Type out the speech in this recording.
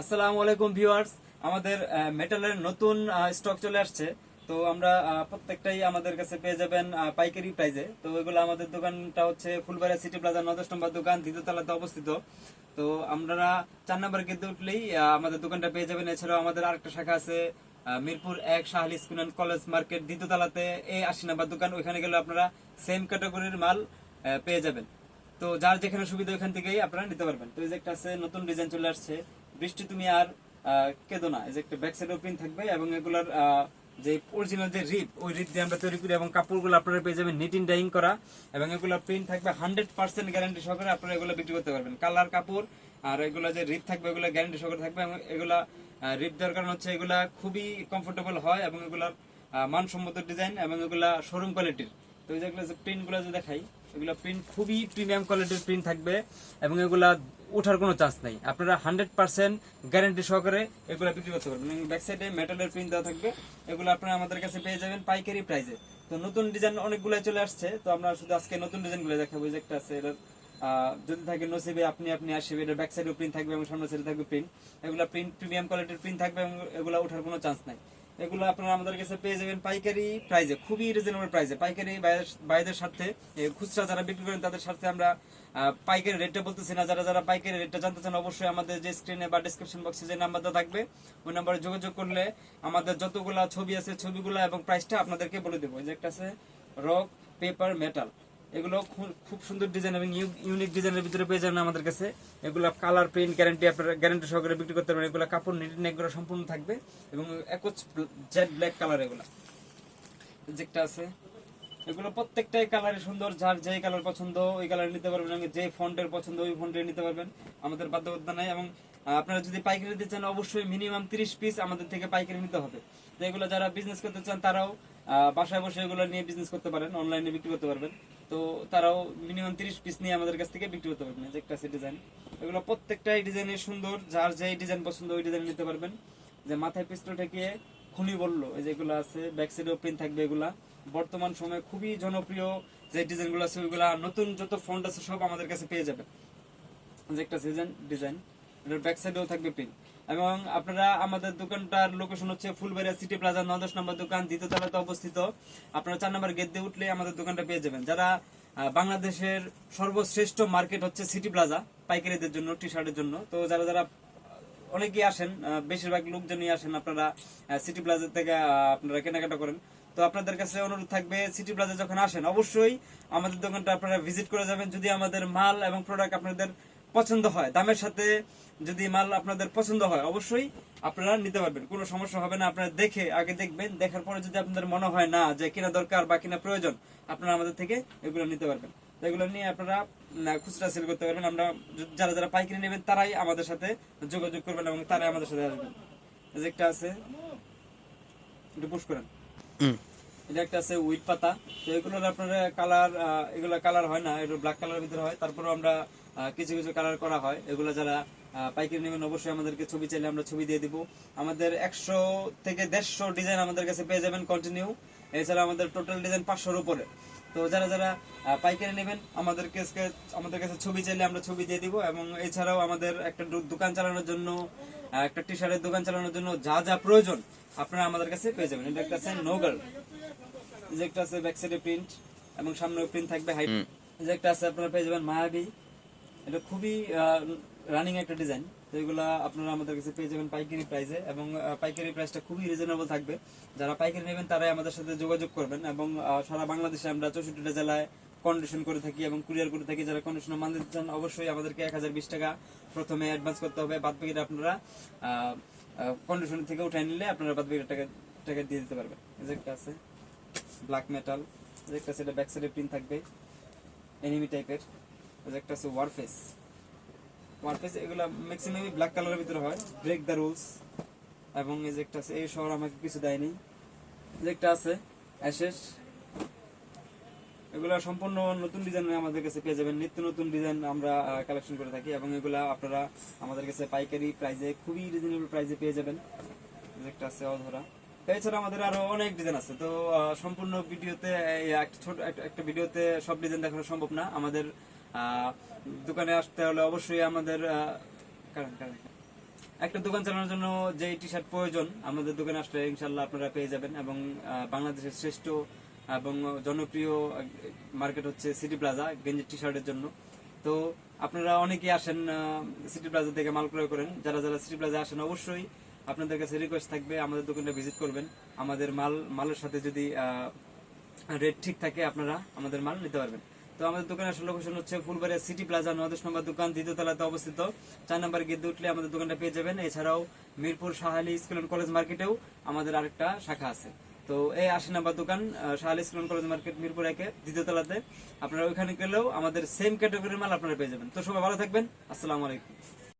আসসালামু আলাইকুম ভিউয়ার্স। আমাদের মেটালের নতুন স্টক চলে আসছে। তো আমরা প্রত্যেকটাই আমাদের কাছে পেয়ে যাবেন পাইকারি প্রাইজে তো এগুলো আমাদের দোকানটা হচ্ছে ফুলবাড়িয়া সিটি প্লাজা নদশ নম্বর দোকান, দ্বিতীয়তলাতে অবস্থিত। তো আমরা চার নম্বর গেতে উঠলেই আমাদের দোকানটা পেয়ে যাবেন। এছাড়াও আমাদের আরেকটা শাখা আছে মিরপুর এক, Shahali school and college market, দ্বিতীয়তলাতে এই আশি নম্বর দোকান। ওইখানে গেলে আপনারা সেম ক্যাটাগরির মাল পেয়ে যাবেন। তো যার যেখানে সুবিধা ওখান থেকেই আপনারা নিতে পারবেন। তো এই যে একটা আছে, নতুন ডিজাইন চলে আসছে। বৃষ্টি তুমি আর কেঁদো না। যে একটা ব্যাক সাইড প্রিন্ট থাকবে এবং এগুলার যে অরিজিনাল যে রিপ ওই রিপ দিয়ে আমরা তৈরি করি এবং কাপড়গুলো আপনারা পেয়ে যাবেন নিট ইন ডাইং করা এবং এগুলো প্রিন্ট থাকবে হান্ড্রেড পার্সেন্ট গ্যারান্টি সহকারে আপনারা এগুলো বিক্রি করতে পারবেন। কালার কাপড় আর এগুলো যে রিপ থাকবে এগুলো গ্যারান্টি সহকারে থাকবে এবং এগুলা রিপ দেওয়ার কারণ হচ্ছে এগুলা খুবই কমফোর্টেবল হয় এবং এগুলার মানসম্মত ডিজাইন এবং এগুলা শোরুম কোয়ালিটির তো এই যেগুলো যে প্রিন্টগুলো যে দেখাই, এগুলো প্রিন্ট খুবই প্রিমিয়াম কোয়ালিটির প্রিন্ট থাকবে এবং এগুলা ওঠার কোনো চান্স নাই। আপনারা হান্ড্রেড পার্সেন্ট গ্যারেন্টি সহকারে এগুলো বিক্রি করতে পারবেন। ব্যাক সাইডে মেটালের প্রিন্ট দেওয়া থাকবে। এগুলো আপনারা আমাদের কাছে পেয়ে যাবেন পাইকারি প্রাইসে তো নতুন ডিজাইন অনেকগুলো চলে আসছে। তো আমরা শুধু আজকে নতুন ডিজাইনগুলো দেখাবো। যে একটা আছে, এটার যদি থাকে নসিবে আপনি আপনি আসবে। এটা ব্যাক সাইডে প্রিন্ট থাকবে এবং সামনে সাইডে থাকবে প্রিন্ট এগুলো প্রিন্ট প্রিমিয়াম কোয়ালিটির প্রিন্ট থাকবে এবং এগুলো ওঠার কোনো চান্স নাই। এগুলো আপনারা আমাদের কাছে পেয়ে যাবেন পাইকারি প্রাইজে খুবই রিজনেবল প্রাইজে পাইকারি বাইদের সাথে খুচরা যারা বিক্রি করেন তাদের সাথে আমরা পাইকারি রেটটা বলতেছি না। যারা যারা পাইকারি রেটটা জানতে চান অবশ্যই আমাদের যে স্ক্রিনে বা ডিসক্রিপশন বক্সে যে নাম্বারটা থাকবে, ওই নাম্বারে যোগাযোগ করলে আমাদের যতগুলা ছবি আছে, ছবিগুলো এবং প্রাইসটা আপনাদেরকে বলে দেবো। যে একটা আছে রক পেপার মেটাল এগুলো খুব সুন্দর ডিজাইন এবং ইউনিক ডিজাইনের ভিতরে পেয়ে যাবেন আমাদের কাছে। এগুলো কালার প্রিন্ট গ্যারান্টি আপনারা গ্যারান্টি সহকারে বিক্রি করতে পারবেন। এগুলো কাপড় নিট নেকগুলো সম্পূর্ণ থাকবে এবং একচ জেড ব্ল্যাক কালার এগুলো। যেটা আছে। এগুলো প্রত্যেকটাই কালারে সুন্দর, যার যেই কালার পছন্দ, ওই কালার নিতে পারবেন। এবং যে ফন্টের পছন্দ, ওই ফন্টের নিতে পারবেন। আমাদের বাধ্যবাধকতা নাই এবং আপনারা যদি পাইকারি নিতে চান, অবশ্যই মিনিমাম তিরিশ পিস আমাদের থেকে পাইকারি নিতে হবে। তো এগুলো যারা বিজনেস করতে চান, তারাও বাসায় বসে এগুলো নিয়ে বিজনেস করতে পারেন অনলাইনে বিক্রি করতে পারবেন। তো তারাও মিনিমাম তিরিশ পিস নিয়ে আমাদের কাছ থেকে বিক্রি করতে পারবেন যে একটা আছে ডিজাইন এগুলো প্রত্যেকটাই ডিজাইনের সুন্দর, যার যেই ডিজাইন পছন্দ ওই ডিজাইন নিতে পারবেন। যে মাথায় পিস্তল ঠেকিয়ে খুনি বলল, এই যেগুলো আছে ব্যাক সাইডেও প্রিন্ট থাকবে এগুলা। বর্তমান সময়ে খুবই জনপ্রিয় যে ডিজাইনগুলো আছে, ওইগুলা নতুন যত ফন্ট আছে সব আমাদের কাছে পেয়ে যাবে যে একটা সিজন ডিজাইন এটার ব্যাক সাইডেও থাকবে প্রিন্ট এবং আপনারা আমাদের দোকানটার লোকেশন হচ্ছে ফুলবাড়িয়া সিটি প্লাজা নদশ নম্বর দোকান, দ্বিতীয় তলাতে অবস্থিত। আপনারা চার নম্বর গেট দিয়ে উঠলে আমাদের দোকানটা পেয়ে যাবেন। যারা বাংলাদেশের সর্বশ্রেষ্ঠ মার্কেট হচ্ছে সিটি প্লাজা পাইকারিদের জন্য টি শার্টের জন্য। তো যারা যারা, অনেকেই আসেন বেশিরভাগ লোকজনই আসেন, আপনারা সিটি প্লাজা থেকে আপনারা কেনাকাটা করেন। তো আপনাদের কাছে অনুরোধ থাকবে সিটি প্লাজা যখন আসেন, অবশ্যই আমাদের দোকানটা আপনারা ভিজিট করে যাবেন। যদি আমাদের মাল এবং প্রোডাক্ট আপনাদের পছন্দ হয়। দামের সাথে যদি মাল আপনাদের পছন্দ হয়, অবশ্যই আপনারা নিতে পারবেন। কোনো সমস্যা হবে না। আপনারা দেখে, আগে দেখবেন। দেখার পরে যদি আপনাদের মনে হয় না যে কিনা দরকার বা কিনা প্রয়োজন, আপনারা আমাদের থেকে এগুলো নিতে পারবেন। এগুলো নিয়ে আপনারা খুচরা সেল করতে পারবেন। আমরা যারা যারা পাইকারি নেবেন, তারাই আমাদের সাথে যোগাযোগ করবেন এবং তারাই আমাদের সাথে আসবেন। যে একটা আছে, একটু পুশ করেন। এটা একটা আছে উইট পাতা। তো এগুলোর আপনারা কালার এগুলো কালার হয় না, এগুলো ব্ল্যাক কালার ভিতরে হয়। তারপরে আমরা কিছু কিছু কালার করা হয়। এগুলো যারা পাইকারি নেবেন অবশ্যই আমাদেরকে ছবি চাইলে আমরা ছবি দিয়ে দিব। আমাদের একশো থেকে দেড়শো ডিজাইন আমাদের কাছে পেয়ে যাবেন কন্টিনিউ এছাড়া আমাদের টোটাল ডিজাইন পাঁচশোর উপরে। তো যারা যারা পাইকারি নেবেন আমাদের কাছে আমাদের কাছে ছবি চাইলে আমরা ছবি দিয়ে দিব। এবং এছাড়াও আমাদের একটা দোকান চালানোর জন্য একটা টি শার্টের দোকান চালানোর জন্য যা যা প্রয়োজন আপনারা আমাদের কাছে পেয়ে যাবেন। এটা একটা আছে নোগাল যে একটা আছে ব্যাক সাইডে প্রিন্ট এবং সামনে প্রিন্ট থাকবে হাইট যে একটা আছে আপনারা পেয়ে যাবেন মায়াবী। এটা খুবই রানিং একটা ডিজাইন তো আপনারা আমাদের কাছে পেয়ে যাবেন পাইকারি প্রাইসে এবং পাইকারি প্রাইসটা খুবই রিজনেবল থাকবে। যারা পাইকারি নেবেন তারাই আমাদের সাথে যোগাযোগ করবেন এবং সারা বাংলাদেশে আমরা চৌষট্টিটা জেলায় কন্ডিশন করে থাকি এবং কুরিয়ার করে থাকি। যারা কন্ডিশনের মান দিতে চান অবশ্যই আমাদেরকে এক হাজার বিশ টাকা প্রথমে অ্যাডভান্স করতে হবে। বাদ বাকিটা আপনারা কন্ডিশন থেকে উঠাই নিলে আপনারা বাদ বাকি টাকা টাকা দিয়ে দিতে পারবেন। আছে। ব্ল্যাক মেটাল একটা সেটা ব্যাক সাইডে প্রিন্ট থাকবে এনিমি টাইপের একটা আছে ওয়ারফেস ওয়ারফেস এগুলো ম্যাক্সিমামই ব্ল্যাক কালারের ভিতরে হয়। ব্রেক দ্য রুলস এবং এই যে একটা আছে, এই শহর আমাকে কিছু দেয়নি। যে একটা আছে অ্যাশেস এগুলো সম্পূর্ণ নতুন ডিজাইন আমাদের কাছে পেয়ে যাবেন। নিত্য নতুন ডিজাইন আমরা কালেকশন করে থাকি, এবং এগুলা আপনারা আমাদের কাছে পাইকারি প্রাইজে খুবই রিজনেবল প্রাইজে পেয়ে যাবেন। একটা আছে, অধরা। এছাড়া আমাদের আরও অনেক ডিজাইন আছে। তো সম্পূর্ণ ভিডিওতে একটা ছোট একটা- ভিডিওতে সব ডিজাইন দেখানো সম্ভব না। আমাদের দোকানে আসতে হলে অবশ্যই আমাদের কারণ কারণ একটা দোকান চালানোর জন্য যে টি শার্ট প্রয়োজন, আমাদের দোকানে আসলে ইনশাল্লাহ আপনারা পেয়ে যাবেন এবং বাংলাদেশের শ্রেষ্ঠ এবং জনপ্রিয় মার্কেট হচ্ছে সিটি প্লাজা গেঞ্জি টি শার্টের জন্য। তো, আপনারা অনেকেই আসেন সিটি প্লাজা থেকে মাল ক্রয় করেন। যারা যারা সিটি প্লাজা আসেন, অবশ্যই আপনাদের কাছে রিকোয়েস্ট থাকবে, আমাদের দোকানটা ভিজিট করবেন। আমাদের মাল, মালের সাথে যদি রেট ঠিক থাকে, আপনারা আমাদের মাল নিতে পারবেন। তো আমাদের দোকানের আসল লোকেশন হচ্ছে ফুলবাড়িয়া সিটি প্লাজা নদশ নম্বর দোকান, দ্বিতীয় তলাতে অবস্থিত। চার নম্বর গেট উঠলে আমাদের দোকানটা পেয়ে যাবেন। এছাড়াও Mirpur Shahali school and college মার্কেটেও আমাদের আরেকটা শাখা আছে। তো এই আশি নম্বর দোকান Shahali school and college market Mirpur একে, দ্বিতীয় তলাতে। আপনারা ওইখানে গেলেও আমাদের সেম ক্যাটাগরির মাল আপনারা পেয়ে যাবেন। তো সবাই ভালো থাকবেন। আসসালামু আলাইকুম।